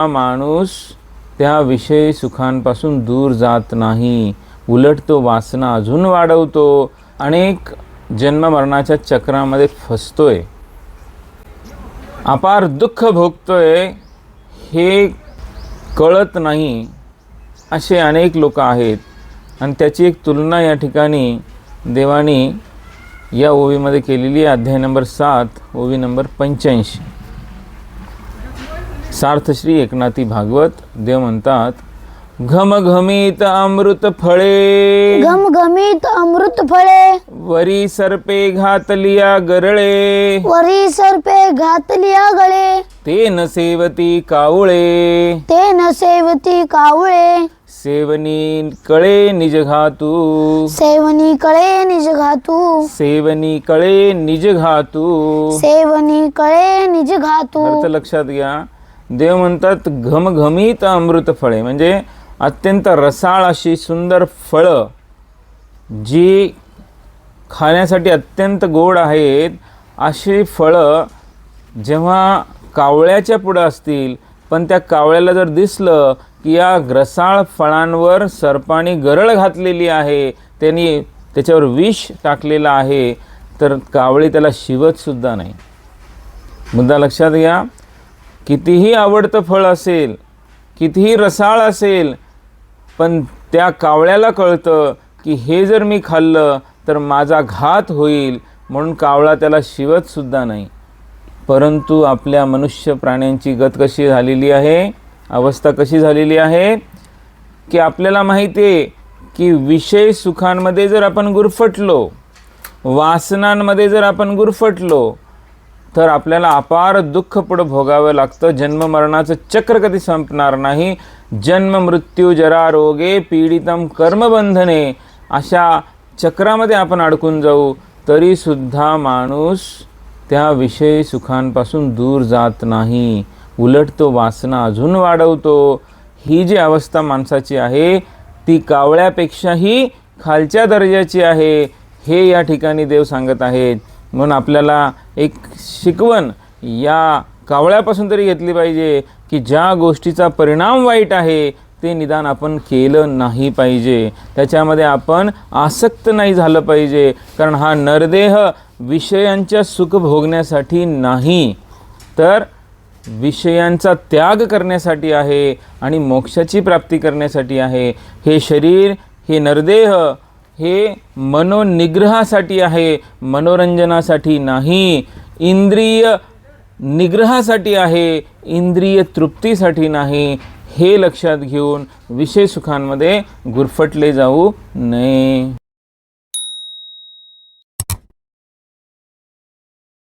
हा माणूस त्या विषयी सुखांपासून दूर जात नाही. उलट तो वासना अजून वाढवतो. अनेक जन्म मरणाच्या चक्रामध्ये फसतोय. अपार दुःख भोगतोय. हे कळत नाही असे अनेक लोक आहेत. आणि त्याची एक तुलना या ठिकाणी देवानी या ओवीमध्ये केलेली आहे. अध्याय नंबर सात ओवी नंबर पंच्याऐंशी. सार्थश्री एकनाथी भागवत देव म्हणतात घमघमीत अमृत फळे. घमघमीत अमृत फळे. वरी सर्पे घातलिया गरळे. वरी सर्पे घातलिया गळे. ते न सेवती कावळे. ते न सेवती कावळे. सेवनी कळे निज घातू. सेवनी कळे निज घातू. सेवनी कळे निज घातू. सेवनी कळे निज घातू. अर्थ लक्षात घ्या. देव म्हणतात घमघमीत अमृत फळे. म्हणजे अत्यंत रसाळ अशी सुंदर फळं जी खाण्यासाठी अत्यंत गोड आहेत अशी फळं जेव्हा कावळ्याच्या पुढं असतील पण त्या कावळ्याला जर दिसलं की या रसाळ फळांवर सर्पाने गरळ घातलेली आहे त्यांनी त्याच्यावर विष टाकलेलं आहे तर कावळी त्याला शिवतसुद्धा नाही. मुद्दा लक्षात घ्या. कितीही आवडतं फळ असेल कितीही रसाळ असेल पण त्या कावळ्याला कळतं की हे जर मी खाल्लं तर माझा घात होईल म्हणून कावळा त्याला शिवतसुद्धा नाही. परंतु आपल्या मनुष्य प्राण्यांची गत कशी झालेली आहे अवस्था कशी झालेली आहे की आपल्याला माहिती आहे की विषय सुखांमध्ये जर आपण गुरफटलो वासनांमध्ये जर आपण गुरफटलो तर आपल्याला अपार दुःख पुढं भोगावं लागतं. जन्म मरणाचं चक्र कधी संपणार नाही? जन्म मृत्यू जरा रोगे पीडितम कर्मबंधने अशा चक्रामध्ये आपण अडकून जाऊ. तरीसुद्धा माणूस त्या विषयी सुखांपासून दूर जात नाही. उलट तो वासना अजून वाढवतो. ही जी अवस्था माणसाची आहे ती कावळ्यापेक्षाही खालच्या दर्जाची आहे. हे या ठिकाणी देव सांगत आहेत. म्हणून आपल्याला एक शिकवण या कावळ्यापासून तरी घेतली पाहिजे की ज्या गोष्टीचा परिणाम वाईट आहे ते निदान आपण केलं नाही पाहिजे. त्याच्यामध्ये आपण आसक्त नाही झालं पाहिजे कारण हा नरदेह विषयांच्या सुख भोगण्यासाठी नाही. तर विषयांचा त्याग करण्यासाठी आहे आणि मोक्षाची प्राप्ती करण्यासाठी आहे. हे शरीर हे नरदेह हे मनोनिग्रहासाठी आहे मनोरंजनासाठी नाही. इंद्रिय निग्रहासाठी आहे इंद्रिय तृप्तीसाठी नाही. हे लक्षात घेऊन विषय सुखांमध्ये गुरफटले जाऊ नये.